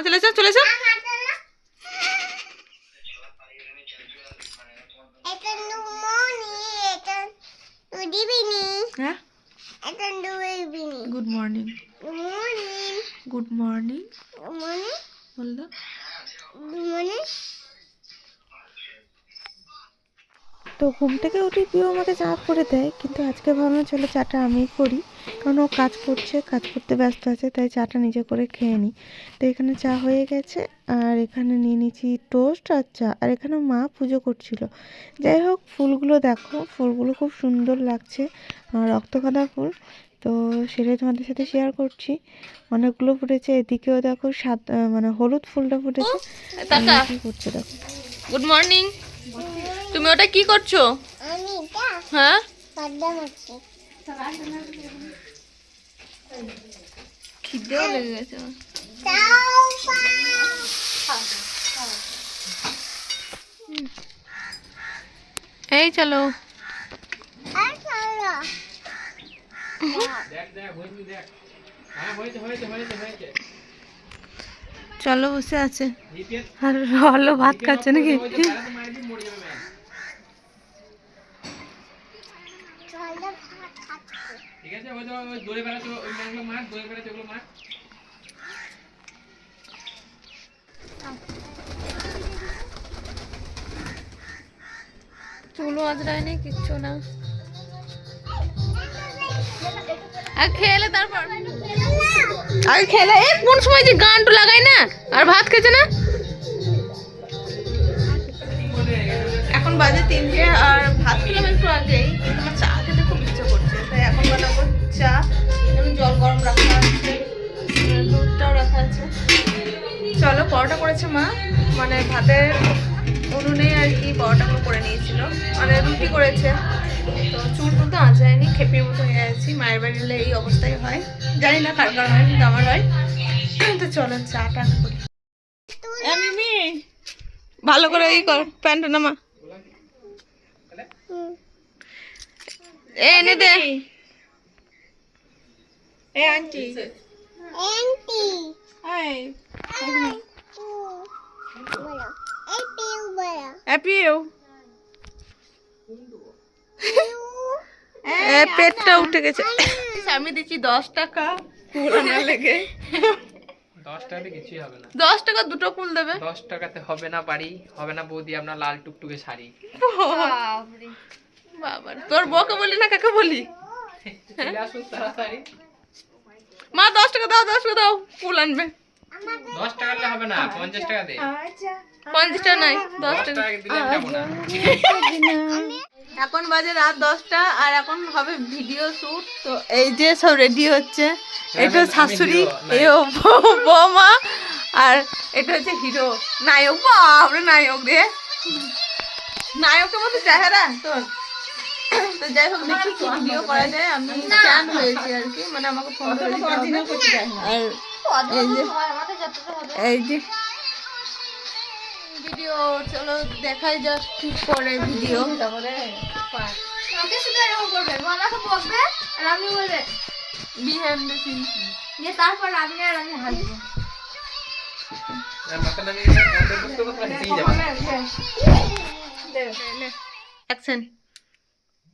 তোমার চলে যাও চলে যাও এটা দুইবিনি good morning morning good morning morning বলল মর্নিং তো ঘুম থেকে উঠে পিও আমাকে চা করে দেয় কিন্তু আজকে ভাবলাম চলো চাটা আমিই করি। কারণ ও কাজ করছে কাজ করতে ব্যস্ত আছে তাই চাটা নিজে করে খেয়ে নিই তো এখানে চা হয়ে গেছে আর এখানে নিয়ে নিয়েছি টোস্ট আর চা আর এখানে মা পুজো করছিল। যাই হোক ফুলগুলো দেখো ফুলগুলো খুব সুন্দর লাগছে রক্তগাঁদা ফুল। তো সেটাই তোমাদের সাথে শেয়ার করছি। অনেকগুলো ফুটেছে এদিকেও দেখো সাত মানে হলুদ ফুলটা ফুটেছে। করছে দেখো। গুড মর্নিং তুমি ওটা কি করছ? হ্যাঁ? পাড্ডা খিদেও লেগে গেছে এই চলো। চলো চলো বসে আছে। আর রলো ভাত খাচ্ছে নাকি চলো ভাত খাচ্ছি ঠিক আছে ওই তো ওই দড়ি বেড়াচ্ছে ওই মাছগুলো মাছ দড়ি বেড়াচ্ছে ওগুলো মাছ চুলো আজরায়নি কিচ্ছু না। আর খেলে তারপর? আগে খেলে। এ কোন সময় যে গানটু লাগাই না? আর ভাত খেছে না? এখন বাজে তিনটে আর ভাত খেলাম পরোটা করেছে মা। মানে ভাতের উনুনে আর কি পরোটাগুলো করে নিয়েছিল। মানে রুটি করেছে। তো চুল টুল তো আজ যায়নি খেপির মতো হয়ে আছি মায়ের বাড়ি হলে এই অবস্থায় হয়। জানি না কার কার হয় কিন্তু আমার হয়। তো চলো চাটা করি। ভালো করে এই কর প্যান্ট নামা। এ এনে দে। এ aunty. Aunty hi happy you এ পেটটা উঠে গেছে। আমি দিচ্ছি দশ টাকা ফুল আনার লেগে। দশ টাকাতে কিছুই হবে না। দশ টাকা দুটো ফুল দেবে? দশ টাকাতে হবে না বাড়ি হবে না বৌদি আপনার লাল টুকটুকে শাড়ি। বাবা তোর বউকে বলি না কাকে বলি? চলে আসুন তাড়াতাড়ি। মা দশ টাকা দাও দশ টাকা দাও ফুল আনবে। দশ টাকা দিলে হবে না পঞ্চাশ টাকা দে। পঞ্চাশ টাকা নাই দশ টাকা। দিলে এখন বাজে রাত দশটা আর এখন হবে ভিডিও শুট তো এই যে সব রেডি হচ্ছে। এটা শাশুড়ি বৌ- বৌমা আর এটা হচ্ছে হিরো। নায়ক বাপরে নায়ক রে। নায়কের মতো চেহারা তোর। তো যাই হোক দেখি কি ভিডিও করা যায়। আমি স্ট্যান্ড হয়েছি আর কি মানে আমাকে ফোন করে দিতে হবে। আর এই যে এই যে। ভিডিও চলো দেখাই যাক কি করে ভিডিও। আমাকে শুধু এরকম করবে আমাকে বসবে আর আমি বলবে বিহাইন্ড দ্য সিন তারপর আমি আর হাসবো অ্যাকশন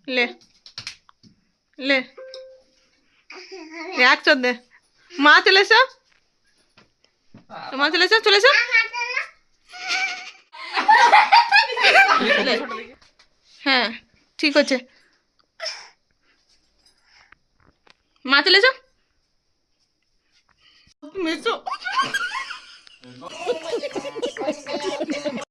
লে লে অ্যাকশন দে। মা, চলে এসো। মা, চলে এসো চলে এসো। হ্যাঁ ঠিক আছে। মা, চলে এসো। মেসো